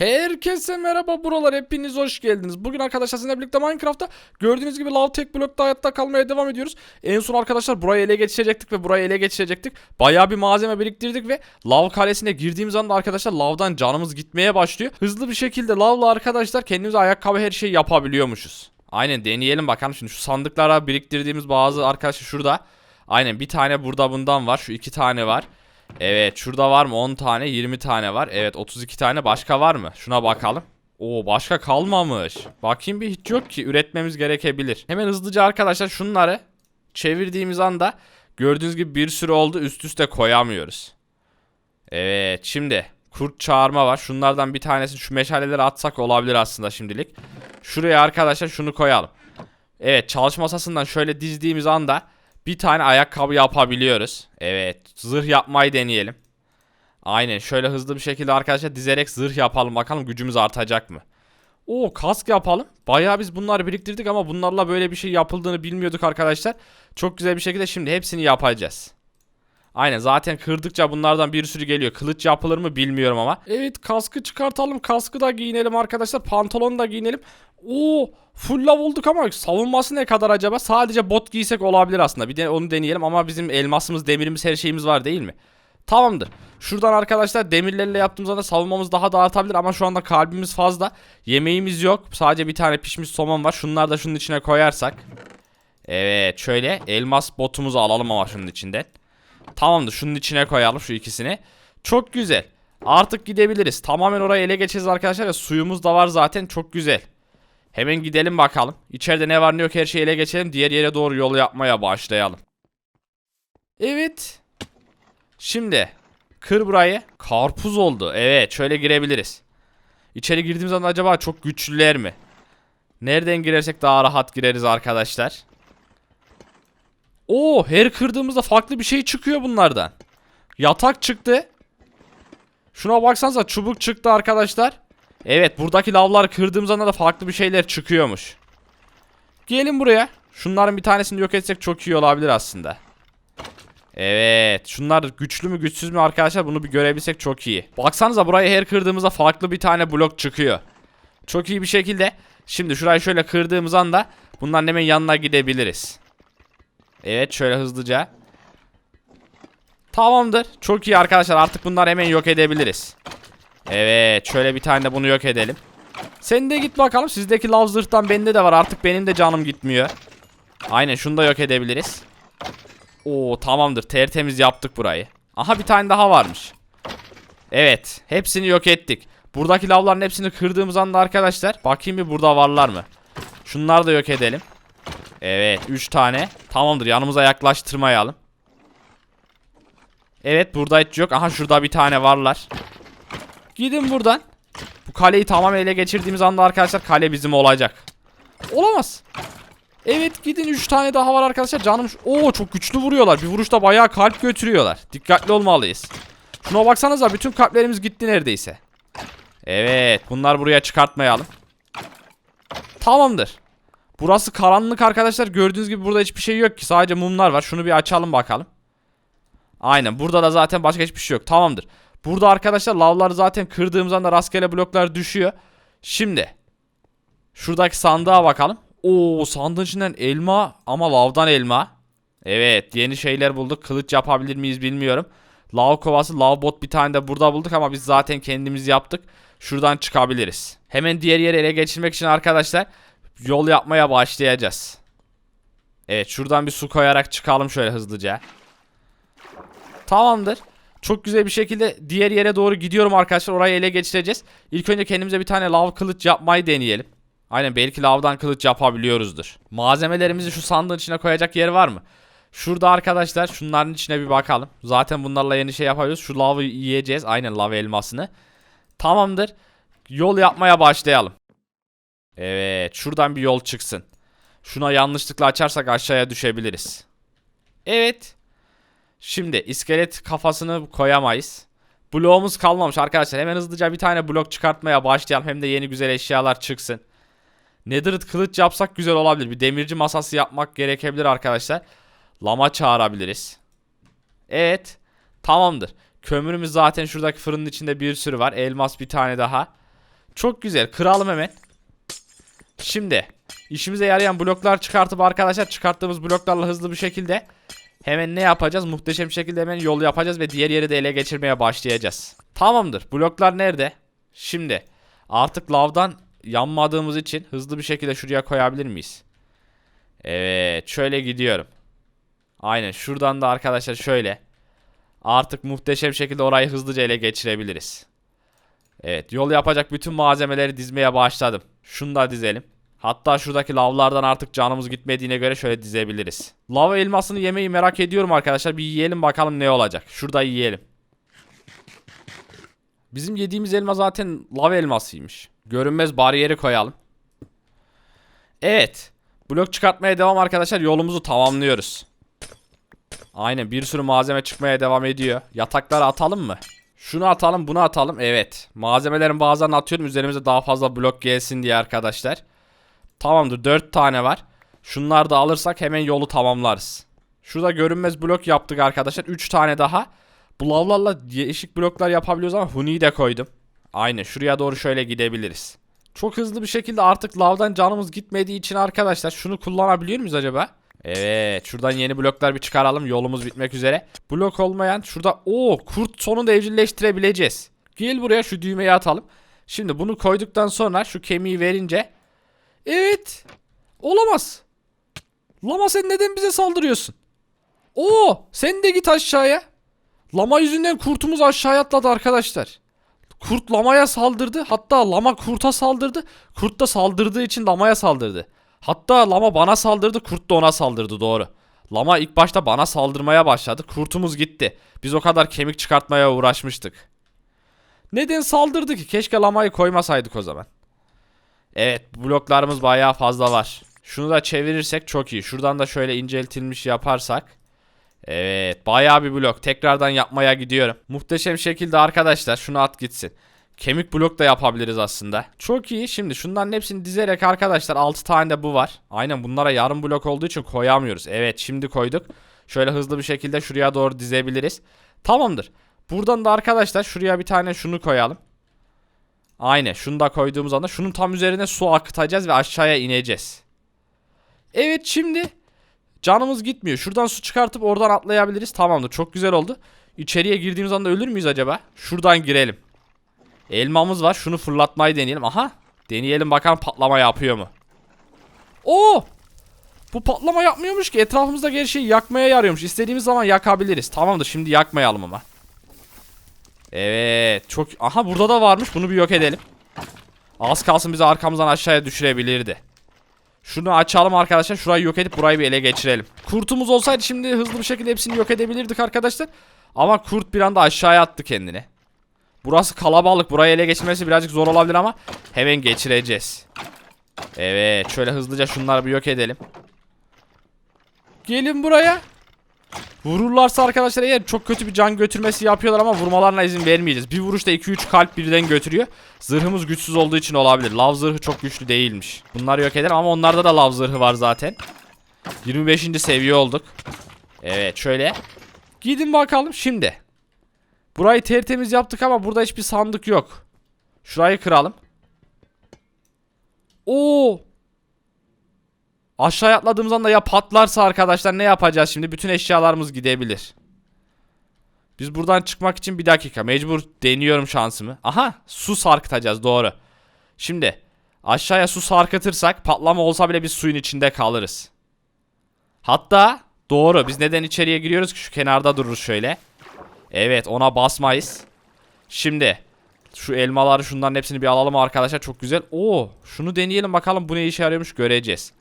Herkese merhaba buralar hepiniz hoş geldiniz. Bugün arkadaşlar sizinle birlikte Minecraft'ta gördüğünüz gibi lav tek blokta hayatta kalmaya devam ediyoruz. En son arkadaşlar burayı ele geçirecektik ve burayı ele geçirecektik. Bayağı bir malzeme biriktirdik ve lav kalesine girdiğimiz anda arkadaşlar lavdan canımız gitmeye başlıyor. Hızlı bir şekilde lavla arkadaşlar kendimize ayakkabı her şeyi yapabiliyormuşuz. Aynen deneyelim bakalım şimdi şu sandıklara biriktirdiğimiz bazı arkadaşlar şurada. Aynen bir tane burada bundan var şu iki tane var. Evet şurada var mı 10 tane 20 tane var. Evet 32 tane başka var mı? Şuna bakalım. Oo başka kalmamış. Bakayım bir hiç yok ki üretmemiz gerekebilir. Hemen hızlıca arkadaşlar şunları çevirdiğimiz anda gördüğünüz gibi bir sürü oldu üst üste koyamıyoruz. Evet şimdi kurt çağırma var. Şunlardan bir tanesini şu meşaleleri atsak olabilir aslında şimdilik. Şuraya arkadaşlar şunu koyalım. Evet çalışma masasından şöyle dizdiğimiz anda bir tane ayakkabı yapabiliyoruz. Evet zırh yapmayı deneyelim. Aynen şöyle hızlı bir şekilde arkadaşlar dizerek zırh yapalım bakalım gücümüz artacak mı? Oo kask yapalım. Bayağı biz bunları biriktirdik ama bunlarla böyle bir şey yapıldığını bilmiyorduk arkadaşlar. Çok güzel bir şekilde şimdi hepsini yapacağız. Aynen zaten kırdıkça bunlardan bir sürü geliyor. Kılıç yapılır mı bilmiyorum ama. Evet kaskı çıkartalım. Kaskı da giyinelim arkadaşlar. Pantolonu da giyinelim. Oo full lav olduk ama savunması ne kadar acaba? Sadece bot giysek olabilir aslında. Bir de onu deneyelim ama bizim elmasımız, demirimiz, her şeyimiz var değil mi? Tamamdır. Şuradan arkadaşlar demirlerle yaptığımız anda savunmamız daha da artabilir ama şu anda kalbimiz fazla. Yemeğimiz yok. Sadece bir tane pişmiş somon var. Şunları da şunun içine koyarsak. Evet şöyle elmas botumuzu alalım ama şunun içinden. Tamamdır şunun içine koyalım şu ikisini. Çok güzel. Artık gidebiliriz. Tamamen orayı ele geçeceğiz arkadaşlar. Ve suyumuz da var zaten çok güzel. Hemen gidelim bakalım. İçeride ne var ne yok her şeyi ele geçelim. Diğer yere doğru yol yapmaya başlayalım. Evet. Şimdi kır burayı. Karpuz oldu. Evet şöyle girebiliriz. İçeri girdiğimiz anda acaba çok güçlüler mi? Nereden girersek daha rahat gireriz arkadaşlar. Oo her kırdığımızda farklı bir şey çıkıyor bunlardan. Yatak çıktı. Şuna baksanıza çubuk çıktı arkadaşlar. Evet buradaki lavlar kırdığımız anda da farklı bir şeyler çıkıyormuş. Gelin buraya. Şunların bir tanesini yok etsek çok iyi olabilir aslında. Evet. Şunlar güçlü mü güçsüz mü arkadaşlar bunu bir görebilsek çok iyi. Baksanıza burayı her kırdığımızda farklı bir tane blok çıkıyor. Çok iyi bir şekilde. Şimdi şurayı şöyle kırdığımız anda bunların hemen yanına gidebiliriz. Evet şöyle hızlıca. Tamamdır. Çok iyi arkadaşlar artık bunları hemen yok edebiliriz. Evet şöyle bir tane de bunu yok edelim. Sen de git bakalım. Sizdeki lav zırhtan bende de var. Artık benim de canım gitmiyor. Aynen şunu da yok edebiliriz. Oo tamamdır. Tertemiz yaptık burayı. Aha bir tane daha varmış. Evet. Hepsini yok ettik. Buradaki lavların hepsini kırdığımız anda arkadaşlar. Bakayım bir burada varlar mı? Şunları da yok edelim. Evet 3 tane. Tamamdır yanımıza yaklaştırmayalım. Evet burada hiç yok. Aha şurada bir tane varlar. Gidin buradan. Bu kaleyi tamam ele geçirdiğimiz anda arkadaşlar kale bizim olacak. Olamaz. Evet gidin 3 tane daha var arkadaşlar. Canım Oo çok güçlü vuruyorlar. Bir vuruşta bayağı kalp götürüyorlar. Dikkatli olmalıyız. Şuna baksanıza bütün kalplerimiz gitti neredeyse. Evet bunlar buraya çıkartmayalım. Tamamdır. Burası karanlık arkadaşlar. Gördüğünüz gibi burada hiçbir şey yok ki. Sadece mumlar var. Şunu bir açalım bakalım. Aynen. Burada da zaten başka hiçbir şey yok. Tamamdır. Burada arkadaşlar lavları zaten kırdığımız anda rastgele bloklar düşüyor. Şimdi. Şuradaki sandığa bakalım. Oo sandığın içinden elma ama lavdan elma. Evet yeni şeyler bulduk. Kılıç yapabilir miyiz bilmiyorum. Lav kovası, lav bot bir tane de burada bulduk ama biz zaten kendimiz yaptık. Şuradan çıkabiliriz. Hemen diğer yeri ele geçirmek için arkadaşlar yol yapmaya başlayacağız. Evet şuradan bir su koyarak çıkalım şöyle hızlıca. Tamamdır. Çok güzel bir şekilde diğer yere doğru gidiyorum arkadaşlar. Orayı ele geçireceğiz. İlk önce kendimize bir tane lav kılıç yapmayı deneyelim. Aynen belki lavdan kılıç yapabiliyoruzdur. Malzemelerimizi şu sandığın içine koyacak yer var mı? Şurada arkadaşlar şunların içine bir bakalım. Zaten bunlarla yeni şey yapabiliyoruz. Şu lavı yiyeceğiz. Aynen lav elmasını. Tamamdır. Yol yapmaya başlayalım. Evet şuradan bir yol çıksın. Şuna yanlışlıkla açarsak aşağıya düşebiliriz. Evet. Şimdi iskelet kafasını koyamayız. Bloğumuz kalmamış arkadaşlar. Hemen hızlıca bir tane blok çıkartmaya başlayalım. Hem de yeni güzel eşyalar çıksın. Netherite kılıç yapsak güzel olabilir. Bir demirci masası yapmak gerekebilir arkadaşlar. Lama çağırabiliriz. Evet. Tamamdır. Kömürümüz zaten şuradaki fırının içinde bir sürü var. Elmas bir tane daha. Çok güzel. Kıralım hemen. Şimdi işimize yarayan bloklar çıkartıp arkadaşlar çıkarttığımız bloklarla hızlı bir şekilde hemen ne yapacağız? Muhteşem şekilde hemen yol yapacağız ve diğer yeri de ele geçirmeye başlayacağız. Tamamdır. Bloklar nerede? Şimdi artık lavdan yanmadığımız için hızlı bir şekilde şuraya koyabilir miyiz? Evet, şöyle gidiyorum. Aynen şuradan da arkadaşlar şöyle. Artık muhteşem şekilde orayı hızlıca ele geçirebiliriz. Evet yol yapacak bütün malzemeleri dizmeye başladım. Şunu da dizelim. Hatta şuradaki lavlardan artık canımız gitmediğine göre şöyle dizebiliriz. Lava elmasını yemeyi merak ediyorum arkadaşlar. Bir yiyelim bakalım ne olacak. Şurada yiyelim. Bizim yediğimiz elma zaten lava elmasıymış. Görünmez bariyeri koyalım. Evet. Blok çıkartmaya devam arkadaşlar. Yolumuzu tamamlıyoruz. Aynen bir sürü malzeme çıkmaya devam ediyor. Yatakları atalım mı? Şunu atalım bunu atalım. Evet. Malzemelerin bazılarını atıyorum. Üzerimize daha fazla blok gelsin diye arkadaşlar. Tamamdır 4 tane var. Şunları da alırsak hemen yolu tamamlarız. Şurada görünmez blok yaptık arkadaşlar. 3 tane daha. Bu lavlarla değişik bloklar yapabiliyoruz ama Huni'yi de koydum. Aynen şuraya doğru şöyle gidebiliriz. Çok hızlı bir şekilde artık lavdan canımız gitmediği için arkadaşlar şunu kullanabiliyor muyuz acaba? Evet şuradan yeni bloklar bir çıkaralım yolumuz bitmek üzere. Blok olmayan şurada o kurt sonunda evcilleştirebileceğiz. Gel buraya şu düğmeyi atalım. Şimdi bunu koyduktan sonra şu kemiği verince Evet olamaz. Lama sen neden bize saldırıyorsun? Oo sen de git aşağıya. Lama yüzünden kurtumuz aşağıya atladı arkadaşlar. Kurt lamaya saldırdı. Hatta lama kurta saldırdı. Kurt da saldırdığı için lamaya saldırdı. Hatta lama bana saldırdı. Kurt da ona saldırdı doğru. Lama ilk başta bana saldırmaya başladı. Kurtumuz gitti. Biz o kadar kemik çıkartmaya uğraşmıştık. Neden saldırdı ki? Keşke lamayı koymasaydık o zaman. Evet bloklarımız bayağı fazla var. Şunu da çevirirsek çok iyi. Şuradan da şöyle inceltilmiş yaparsak. Evet bayağı bir blok. Tekrardan yapmaya gidiyorum. Muhteşem şekilde arkadaşlar şunu at gitsin. Kemik blok da yapabiliriz aslında. Çok iyi. Şimdi şunların hepsini dizerek arkadaşlar 6 tane de bu var. Aynen bunlara yarım blok olduğu için koyamıyoruz. Evet şimdi koyduk. Şöyle hızlı bir şekilde şuraya doğru dizebiliriz. Tamamdır. Buradan da arkadaşlar şuraya bir tane şunu koyalım. Aynen şunu da koyduğumuz anda şunun tam üzerine su akıtacağız ve aşağıya ineceğiz. Evet şimdi canımız gitmiyor. Şuradan su çıkartıp oradan atlayabiliriz. Tamamdır çok güzel oldu. İçeriye girdiğimiz anda ölür müyüz acaba? Şuradan girelim. Elmamız var. Şunu fırlatmayı deneyelim. Aha. Deneyelim bakalım patlama yapıyor mu? Oo! Bu patlama yapmıyormuş ki. Etrafımızdaki her şeyi yakmaya yarıyormuş. İstediğimiz zaman yakabiliriz. Tamamdır şimdi yakmayalım ama. Evet. Çok... Aha burada da varmış. Bunu bir yok edelim. Az kalsın bizi arkamızdan aşağıya düşürebilirdi. Şunu açalım arkadaşlar. Şurayı yok edip burayı bir ele geçirelim. Kurtumuz olsaydı şimdi hızlı bir şekilde hepsini yok edebilirdik arkadaşlar. Ama kurt bir anda aşağıya attı kendini. Burası kalabalık. Burayı ele geçirmesi birazcık zor olabilir ama hemen geçireceğiz. Evet. Şöyle hızlıca şunları bir yok edelim. Gelin buraya. Vururlarsa arkadaşlar eğer çok kötü bir can götürmesi yapıyorlar ama vurmalarına izin vermeyeceğiz. Bir vuruşta 2-3 kalp birden götürüyor. Zırhımız güçsüz olduğu için olabilir. Lav zırhı çok güçlü değilmiş. Bunları yok edelim ama onlarda da lav zırhı var zaten. 25. seviye olduk. Evet şöyle. Gidin bakalım şimdi. Burayı tertemiz yaptık ama burada hiçbir sandık yok. Şurayı kıralım. Oo! Aşağıya atladığımız anda ya patlarsa arkadaşlar ne yapacağız şimdi? Bütün eşyalarımız gidebilir. Biz buradan çıkmak için bir dakika mecbur deniyorum şansımı. Aha su sarkıtacağız doğru. Şimdi aşağıya su sarkıtırsak patlama olsa bile biz suyun içinde kalırız. Hatta doğru biz neden içeriye giriyoruz ki şu kenarda dururuz şöyle. Evet ona basmayız. Şimdi şu elmaları şunların hepsini bir alalım arkadaşlar çok güzel. Oo şunu deneyelim bakalım bu ne işe yarıyormuş göreceğiz.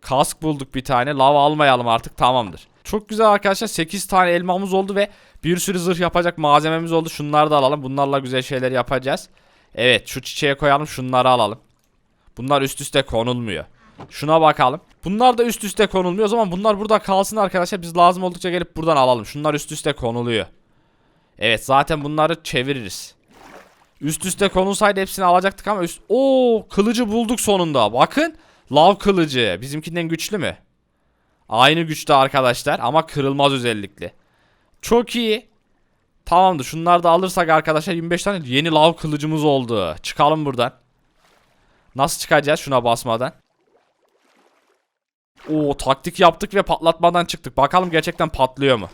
Kask bulduk bir tane. Lava almayalım artık tamamdır. Çok güzel arkadaşlar 8 tane elmamız oldu ve bir sürü zırh yapacak malzememiz oldu. Şunları da alalım. Bunlarla güzel şeyler yapacağız. Evet şu çiçeğe koyalım şunları alalım. Bunlar üst üste konulmuyor. Şuna bakalım. Bunlar da üst üste konulmuyor. O zaman bunlar burada kalsın arkadaşlar. Biz lazım oldukça gelip buradan alalım. Şunlar üst üste konuluyor. Evet zaten bunları çeviririz. Üst üste konulsaydı hepsini alacaktık ama üst... Oo kılıcı bulduk sonunda. Bakın. Lav kılıcı. Bizimkinden güçlü mü? Aynı güçte arkadaşlar ama kırılmaz özellikle. Çok iyi. Tamamdır. Şunları da alırsak arkadaşlar 25 tane yeni lav kılıcımız oldu. Çıkalım buradan. Nasıl çıkacağız şuna basmadan? Oo taktik yaptık ve patlatmadan çıktık. Bakalım gerçekten patlıyor mu?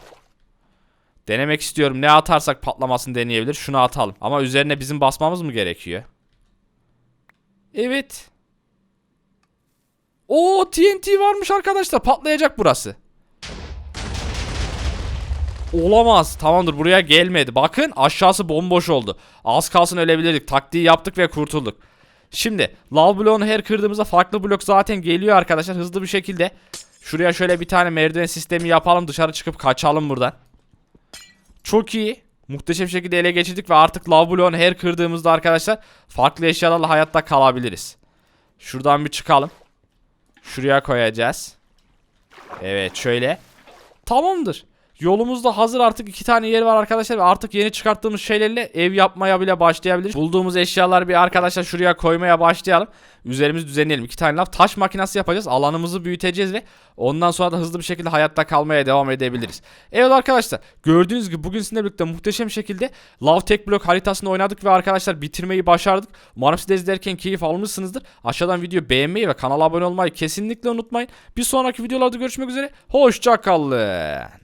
Denemek istiyorum. Ne atarsak patlamasını deneyebilir. Şunu atalım. Ama üzerine bizim basmamız mı gerekiyor? Evet. Oo TNT varmış arkadaşlar. Patlayacak burası. Olamaz. Tamamdır buraya gelmedi. Bakın aşağısı bomboş oldu. Az kalsın ölebilirdik. Taktiği yaptık ve kurtulduk. Şimdi lav bloğunu her kırdığımızda farklı blok zaten geliyor arkadaşlar. Hızlı bir şekilde şuraya şöyle bir tane merdiven sistemi yapalım. Dışarı çıkıp kaçalım buradan. Çok iyi. Muhteşem şekilde ele geçirdik ve artık lav bloğunu her kırdığımızda arkadaşlar farklı eşyalarla hayatta kalabiliriz. Şuradan bir çıkalım. Şuraya koyacağız. Evet şöyle. Tamamdır. Yolumuzda hazır artık iki tane yer var arkadaşlar ve artık yeni çıkarttığımız şeylerle ev yapmaya bile başlayabiliriz. Bulduğumuz eşyalar bir arkadaşlar şuraya koymaya başlayalım. Üzerimizi düzenleyelim. İki tane laf taş makinesi yapacağız. Alanımızı büyüteceğiz ve ondan sonra da hızlı bir şekilde hayatta kalmaya devam edebiliriz. Evet arkadaşlar gördüğünüz gibi bugün sizinle birlikte muhteşem şekilde Love Tek Block haritasını oynadık ve arkadaşlar bitirmeyi başardık. Umarım siz izlerken keyif almışsınızdır. Aşağıdan video beğenmeyi ve kanala abone olmayı kesinlikle unutmayın. Bir sonraki videolarda görüşmek üzere. Hoşçakalın.